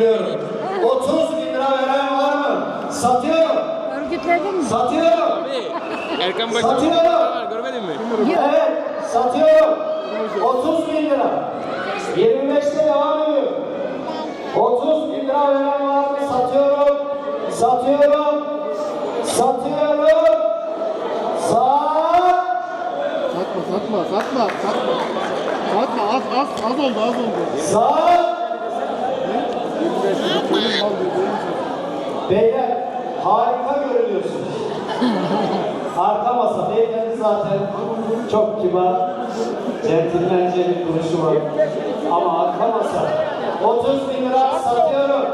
biliyorum. 30 bin lira veren var mı? Satıyorum. Örgütledin mi? Satıyorum. Erkan Başkan Satıyorum. var görmedin mi? Evet, satıyorum. 30 bin lira. 25'te devam ediyor. 30 bin lira veren var mı? Satıyorum. Satıyorum. Satıyorum. Sat. Satma satma satma satma. Satma az az az oldu az oldu. Sat. Beyler harika görünüyorsunuz. Arka masa beyefendi zaten çok kibar, centilmence bir duruşu var. Ama arka masa 30 bin lira satıyorum.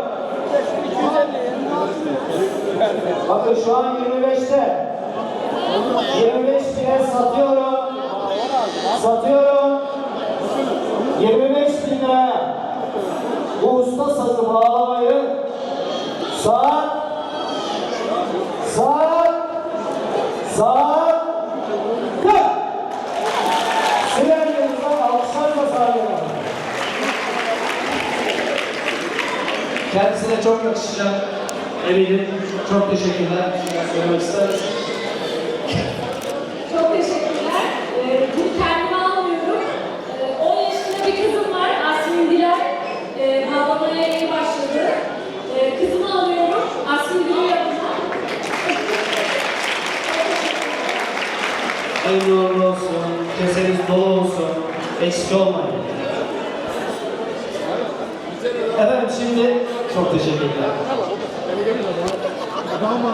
Bakın şu an 25'te. 25 bine satıyorum. Satıyorum. 25 bin liraya. Bu usta sazı bağlamayı saat saat saat kırk. Sirenlerimizden alkışlarla saygılar. Kendisine çok yakışacak. Eminim. Çok teşekkürler. Söylemek ister misin? Çok teşekkürler. Ee, bunu kendime almıyorum. Ee, 10 yaşında bir kızım var, Asmin Dilay. Ee, başladı. Ee, kızımı alıyorum, Asmin Dilay adına. Hayırlı uğurlu olsun. Keseniz dolu olsun. Eksik olmayın. Efendim şimdi çok teşekkürler. Daha mı